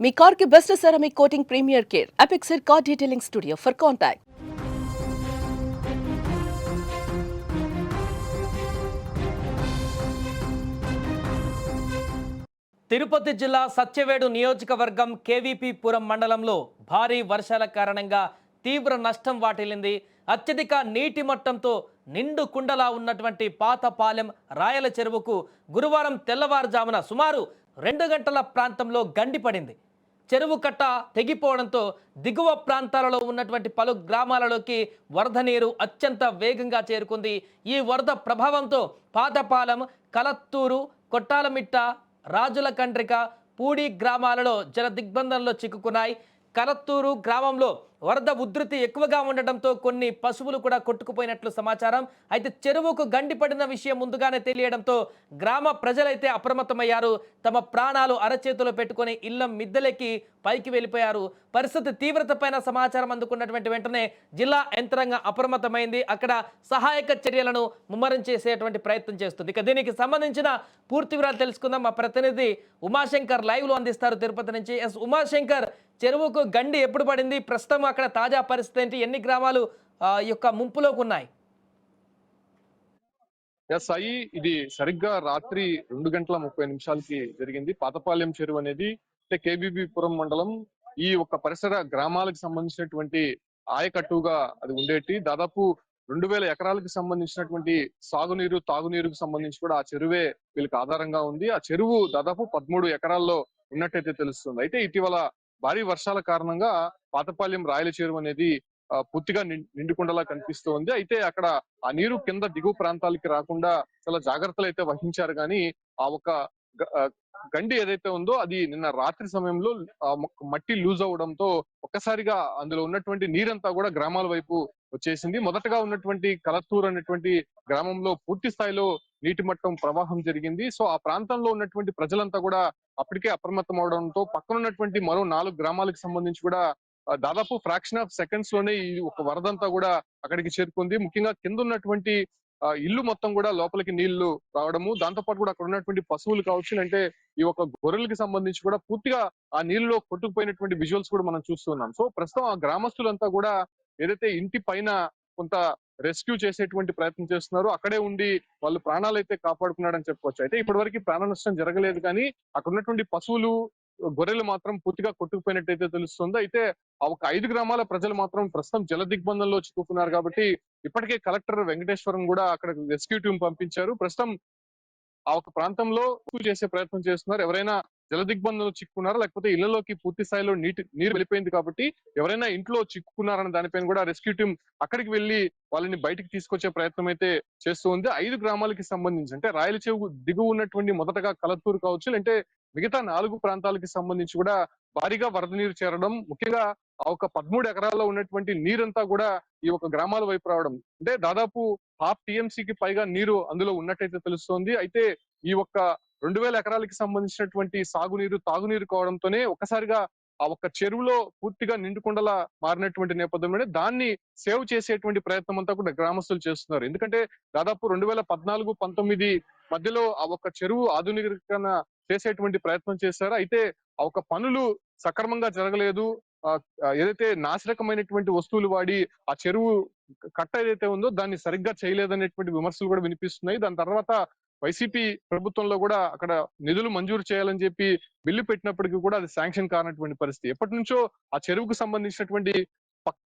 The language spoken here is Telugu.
మీ కార్కి best ceramic coating premier care. అపెక్సర్ car detailing studio for contact Tirupati జిల్లా సత్యవేడు నియోజకవర్గం కేవీపీపురం మండలంలో భారీ వర్షాల కారణంగా తీవ్ర నష్టం వాటిల్లింది. అత్యధిక నీటి మట్టంతో నిండు కుండలా ఉన్నటువంటి పాతపాలెం రాయల చెరువుకు గురువారం తెల్లవారుజామున సుమారు రెండు గంటల ప్రాంతంలో గండిపడింది చెరువు కట్ట తెగిపోవడంతో దిగువ ప్రాంతాలలో ఉన్నటువంటి పలు గ్రామాలలోకి వరద నీరు అత్యంత వేగంగా చేరుకుంది. ఈ వరద ప్రభావంతో పాతపాలెం కలత్తూరు కొట్టాలమిట్ట రాజుల కండ్రిక పూడి గ్రామాలలో జల దిగ్బంధంలో చిక్కుకున్నాయి. కలత్తూరు గ్రామంలో వరద ఉధృతి ఎక్కువగా ఉండటంతో కొన్ని పశువులు కూడా కొట్టుకుపోయినట్లు సమాచారం. అయితే చెరువుకు గండి పడిన విషయం ముందుగానే తెలియడంతో గ్రామ ప్రజలైతే అప్రమత్తమయ్యారు. తమ ప్రాణాలు అరచేతిలో పెట్టుకొని ఇళ్ళ మిద్దెలెక్కి పైకి వెళ్ళిపోయారు. పరిస్థితి తీవ్రతపైన సమాచారం అందుకున్నటువంటి వెంటనే జిల్లా యంత్రాంగం అప్రమత్తమైంది. అక్కడ సహాయక చర్యలను ముమ్మరం చేసేటువంటి ప్రయత్నం చేస్తుంది. ఇక దీనికి సంబంధించిన పూర్తి వివరాలు తెలుసుకుందాం. మా ప్రతినిధి ఉమాశంకర్ లైవ్లో అందిస్తారు. తిరుపతి నుంచి ఎస్ ఉమాశంకర్ చెరువుకు గండి ఎప్పుడు పడింది? ప్రస్తుతం అక్కడ తాజా పరిస్థితి ఏంటి? ఎన్ని గ్రామాలు ఆ, యొక్క ముంపులోకి ఉన్నాయి? ఎస్ అయ్యి ఇది సరిగ్గా రాత్రి రెండు గంటల ముప్పై నిమిషాలకి జరిగింది. పాతపాలెం చెరువు అనేది అంటే కేబీబీపురం మండలం. ఈ ఒక్క పరిసర గ్రామాలకు సంబంధించినటువంటి ఆయకట్టుగా అది ఉండేటి. దాదాపు రెండు వేల ఎకరాలకు సంబంధించినటువంటి సాగునీరు తాగునీరుకు సంబంధించి కూడా ఆ చెరువే వీళ్ళకి ఆధారంగా ఉంది. ఆ చెరువు దాదాపు పదమూడు ఎకరాల్లో ఉన్నట్టయితే తెలుస్తుంది. అయితే ఇటీవల భారీ వర్షాల కారణంగా పాతపాలెం రాయల అనేది పూర్తిగా నిం- నిండుకుండలా కనిపిస్తోంది. అయితే అక్కడ ఆ నీరు కింద దిగువ ప్రాంతాలకి రాకుండా చాలా జాగ్రత్తలు అయితే వహించారు. కానీ ఆ ఒక గ- గండి ఏదైతే ఉందో అది నిన్న రాత్రి సమయంలో మట్టి లూజ్ అవడంతో ఒక్కసారిగా అందులో ఉన్నటువంటి నీరంతా కూడా గ్రామాల వైపు వచ్చేసింది. మొదటగా ఉన్నటువంటి కలత్తూరు అనేటువంటి గ్రామంలో పూర్తి స్థాయిలో నీటి మట్టం ప్రవాహం జరిగింది. సో ఆ ప్రాంతంలో ఉన్నటువంటి ప్రజలంతా కూడా అప్పటికే అప్రమత్తం అవడంతో పక్కన ఉన్నటువంటి మరో నాలుగు గ్రామాలకు సంబంధించి కూడా దాదాపు ఫ్రాక్షన్ ఆఫ్ సెకండ్స్లోనే ఈ ఒక వరదంతా కూడా అక్కడికి చేరుకుంది. ముఖ్యంగా కింద ఉన్నటువంటి ఇల్లు మొత్తం కూడా లోపలికి నీళ్ళు రావడము. దాంతో పాటు కూడా అక్కడ ఉన్నటువంటి పశువులు కావచ్చు అంటే ఈ ఒక గొర్రెలకి సంబంధించి కూడా పూర్తిగా ఆ నీళ్ళలో కొట్టుకుపోయినటువంటి విజువల్స్ కూడా మనం చూస్తున్నాం. సో ప్రస్తుతం ఆ గ్రామస్తులంతా కూడా ఏదైతే ఇంటి పైన కొంత రెస్క్యూ చేసేటువంటి ప్రయత్నం చేస్తున్నారు. అక్కడే ఉండి వాళ్ళు ప్రాణాలు అయితే కాపాడుకున్నాడని చెప్పుకోవచ్చు. అయితే ఇప్పటివరకు ప్రాణ నష్టం జరగలేదు కానీ అక్కడ ఉన్నటువంటి పశువులు గొర్రెలు మాత్రం పూర్తిగా కొట్టుకుపోయినట్టు అయితే తెలుస్తుంది? అయితే ఆ ఒక ఐదు గ్రామాల ప్రజలు మాత్రం ప్రస్తుతం జల దిగ్బంధంలో చిక్కుకున్నారు కాబట్టి ఇప్పటికే కలెక్టర్ వెంకటేశ్వరం కూడా అక్కడ రెస్క్యూ టీం పంపించారు. ప్రస్తుతం ఆ ఒక ప్రాంతంలో చేసే ప్రయత్నం చేస్తున్నారు. ఎవరైనా జల దిగ్బంధంలో చిక్కుకున్నారా? లేకపోతే ఇళ్ళలోకి పూర్తి స్థాయిలో నీటి నీరు వెళ్ళిపోయింది కాబట్టి ఎవరైనా ఇంట్లో చిక్కుకున్నారన్న దానిపైన కూడా రెస్క్యూ టీం అక్కడికి వెళ్ళి వాళ్ళని బయటికి తీసుకొచ్చే ప్రయత్నం అయితే చేస్తూ ఉంది. ఐదు గ్రామాలకి సంబంధించి అంటే రాయల చెవు దిగువ ఉన్నటువంటి మొదటగా కలత్తూరు కావచ్చు అంటే మిగతా నాలుగు ప్రాంతాలకి సంబంధించి కూడా భారీగా వరద నీరు చేరడం ముఖ్యంగా ఆ ఒక పదమూడు ఎకరాల్లో ఉన్నటువంటి నీరంతా కూడా ఈ ఒక గ్రామాల వైపు రావడం. అంటే దాదాపు హాఫ్ టీఎంసీకి పైగా నీరు అందులో ఉన్నట్టయితే తెలుస్తోంది. అయితే ఈ ఒక్క రెండు వేల ఎకరాలకి సంబంధించినటువంటి సాగునీరు తాగునీరు కావడంతోనే ఒక్కసారిగా ఆ ఒక్క చెరువులో పూర్తిగా నిండుకుండలా మారినటువంటి నేపథ్యంలోనే దాన్ని సేవ్ చేసేటువంటి ప్రయత్నం అంతా కూడా గ్రామస్తులు చేస్తున్నారు. ఎందుకంటే దాదాపు రెండు వేల పద్నాలుగు పంతొమ్మిది మధ్యలో ఆ ఒక్క చెరువు ఆధునికీకరణ చేసేటువంటి ప్రయత్నం చేశారు. అయితే ఆ ఒక పనులు సక్రమంగా జరగలేదు. ఏదైతే నాశరకమైనటువంటి వస్తువులు వాడి ఆ చెరువు కట్ట ఏదైతే ఉందో దాన్ని సరిగ్గా చేయలేదనేటువంటి విమర్శలు కూడా వినిపిస్తున్నాయి. దాని తర్వాత వైసీపీ ప్రభుత్వంలో కూడా అక్కడ నిధులు మంజూరు చేయాలని చెప్పి బిల్లు పెట్టినప్పటికీ కూడా అది శాంక్షన్ కానటువంటి పరిస్థితి. ఎప్పటి నుంచో ఆ చెరువుకు సంబంధించినటువంటి